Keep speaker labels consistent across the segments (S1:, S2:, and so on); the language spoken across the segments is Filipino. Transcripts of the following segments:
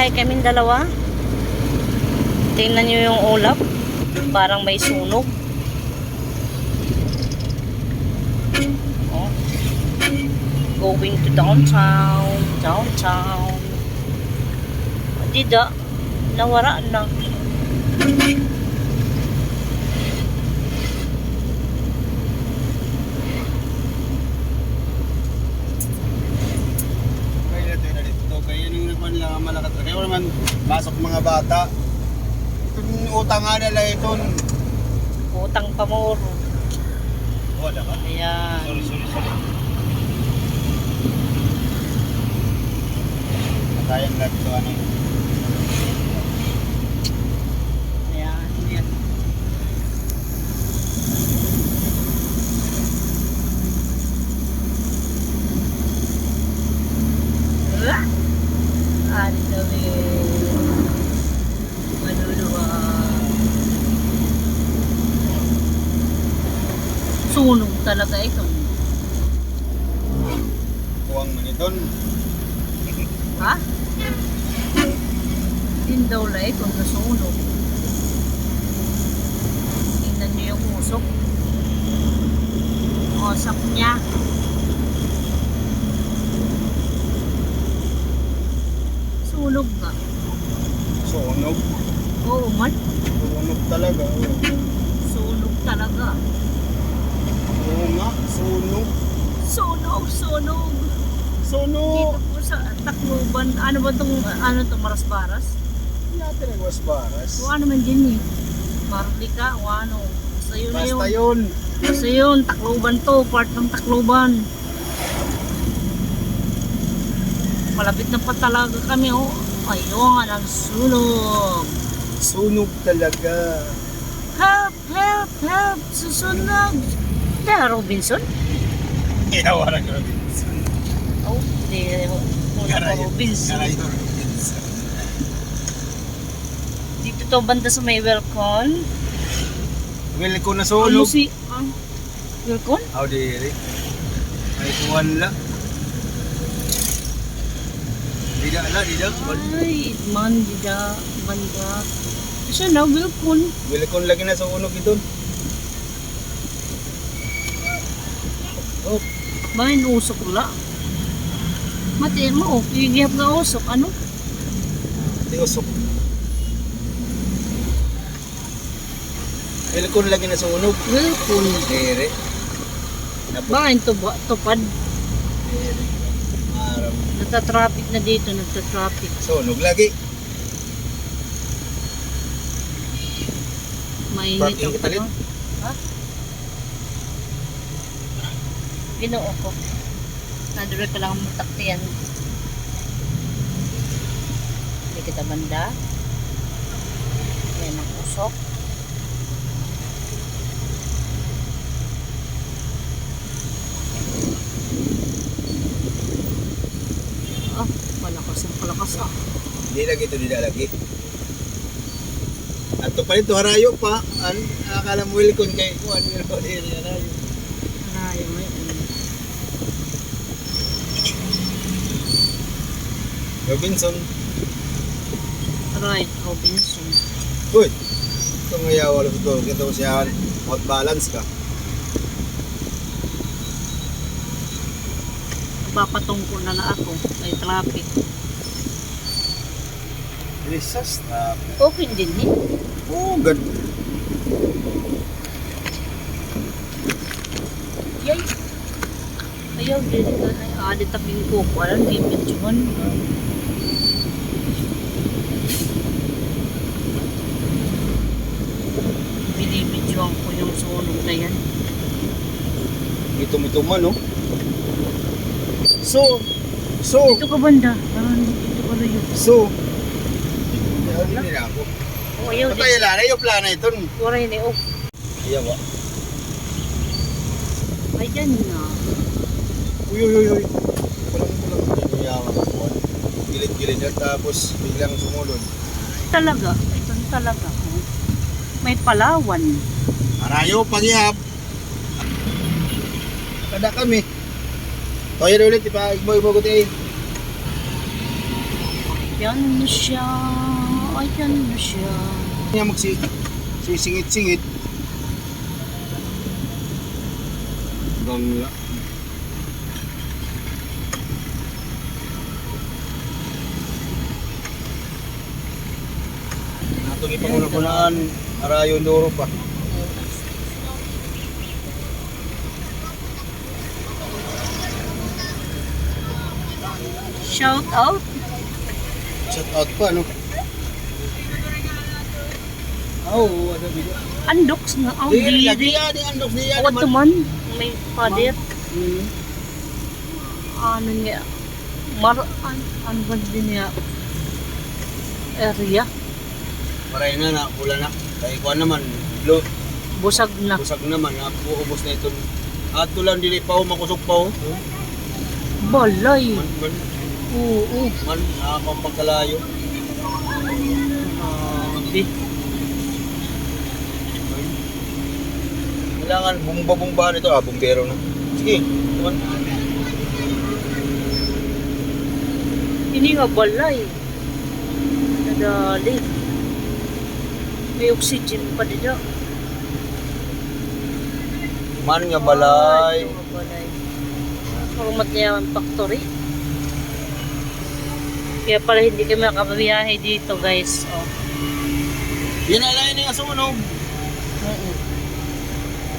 S1: Biyahe kaming dalawa. Tingnan nyo yung ulap. Parang may sunog. Oh. Going to downtown. Downtown. Dida. Nawara na.
S2: Kaya natin na dito. Kaya naman lang ang malakas. Kaya naman pasok mga bata. Itong utang nga nila ito.
S1: Utang pa mo.
S2: Wala ka.
S1: Ayan.
S2: Sorry, sorry, sorry. Kayang lahat ito ano.
S1: Ayan. Talaga ito.
S2: Kuwang man ito.
S1: Ha? Din daw la ito nasunog. Tingnan niyo yung usok. Usok niya. Sunog nga.
S2: Sunog.
S1: Oo man.
S2: Sunog talaga.
S1: Sunog talaga.
S2: Oo nga. Sunog.
S1: Sunog, sunog.
S2: Sunog.
S1: Dito po sa Tacloban. Ano ba itong, ano to Maras-Baras?
S2: Natin ang wasbaras.
S1: O ano man din eh. Marlika o ano. Basta yun na yun.
S2: Basta yun.
S1: Kasi yun, Tacloban to, part ng Tacloban. Malapit na pa talaga kami, oh. Ayun, ang sunog.
S2: Sunog talaga.
S1: Help, help, help, susunog. Kaya Robinson?
S2: Inawa na grabe.
S1: Oh, di, muna pa Robinson.
S2: Karayo Robinson.
S1: Dito to, banda sa may Welcon.
S2: Well, kung
S1: Ano
S2: nasunog.
S1: si, ah, Welcon?
S2: How dare Ay, kuwan la. Dida la, dida.
S1: Ay, man, dida, banda. Siya na, Welcon.
S2: Well, kung lagi na sa unog ito. Oh,
S1: Bahin usok la. Mati mo, igihap nga usok. Ano?
S2: di usok. Kung lagi na sa unog.
S1: Welcon.
S2: Dere.
S1: Bahin to, tupad.
S2: Dere. Maram.
S1: Nagta-traffic na dito, nagta-traffic.
S2: Sunog lagi.
S1: Mainit ang tanong. Ha? Ginoo ko. Naduloy pa lang ang mataktiyan. Hindi kita banda. Yan ang usok. Ah, malakas ang palakas ah.
S2: Di lagi ito, dida lagi. At to pa ito, harayo pa. An, akala mo will kung kay kuwan. Pero dere, harayo.
S1: Ay, may ano.
S2: Robinson.
S1: Right, Robinson.
S2: Uy, ito nga yawa lang ito. Kita siya out balance ka.
S1: Papatungkol na na ako. May traffic.
S2: Jesus, na.
S1: Okay din eh.
S2: Oh, God.
S1: Yay! Ayaw, dili ka na. Adi taping ko. Walang di medyohan. Binibidyohan ko yung sunog na yan.
S2: Ito man, no? So, so,
S1: Dito ka banda. Parang dito ka layo.
S2: so. Ayaw din nila ako.
S1: Oh, ayaw.
S2: Patay lang, ayaw plana ito.
S1: Wala yun eh. Oh,
S2: Ayaw ba?
S1: ayan na.
S2: Uy, uy, uy, uy. Kulang. Ayaw yawa ka kuwan. Gilid-gilid at tapos biglang sumulod.
S1: Talaga. Ito na talaga. oh. May palawan.
S2: Arayo, pangihap. Kada kami. Toya na ulit, ipa, ibo-ibo ko tayo.
S1: Yan na siya. Ayan na siya.
S2: Niya magsi sisingit-singit. Gangla. Atong ipanguna-kunaan, arayo ndoro pa.
S1: Shout out.
S2: Shout out pa, no? Oh, ano bigo?
S1: Andoks na. Oh,
S2: Dili, lagi
S1: dili.
S2: yan, yung andok niya
S1: What man? May pader.
S2: Hmm.
S1: Ano niya? Mar... An, ano ba din niya? Area.
S2: Maray na na, pula na. Kaya kuha naman, lo,
S1: Busag na.
S2: busag naman, na uubos na ito. At tulang dili pa, makusog pa, oh.
S1: Balay.
S2: Man, man,
S1: Oo.
S2: man, nakakang pagkalayo.
S1: Grabe.
S2: Kailangan bumba-bumbahan ito, ah, bumbero na. Sige, naman.
S1: Ini nga balay. Nadali. May oxygen pa dito.
S2: Man nga balay.
S1: Ay, mga balay. Factory. Kaya pala hindi kami makabiyahe dito guys. Oh.
S2: Yan na lang yung asunog.
S1: Mm-mm.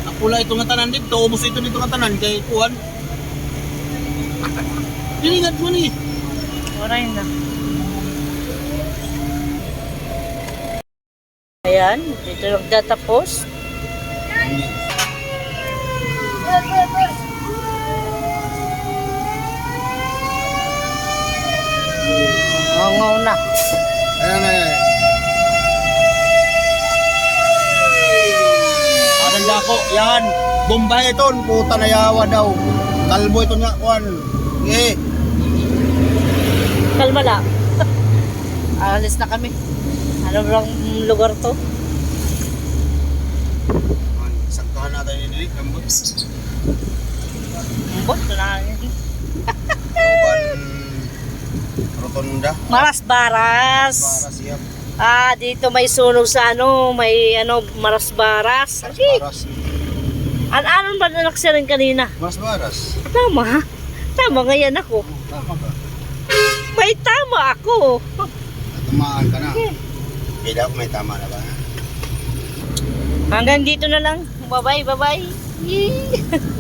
S2: Ang pula ito nga tanan dito, ubos ito dito nga tanan, kay kuhan. Hiningat mo ni.
S1: Oray na. Ayan, dito nagtatapos. Ngongaw na.
S2: Ayan na yan. Adan dako, yan. Bombay ito, puta na yawa daw. Kalbo ito nga, kuhan. Eh,
S1: Kalma lang. Alis na kami. Ano bang lugar to?
S2: Saktuhan natin yung nilik, kambot.
S1: Mbot na.
S2: Ruban, Rotunda.
S1: Maras Baras.
S2: Para siya.
S1: Ah, dito may sunog sa ano, may ano, Maras Baras. Sige.
S2: baras.
S1: An ano ba na rin kanina?
S2: Mas baras.
S1: Tama? Tama ngayon ako.
S2: Tama ka.
S1: May tama ako.
S2: Tumaan ka na. Kaya daw may tama na ba?
S1: Hanggang dito na lang. Bye-bye, bye-bye.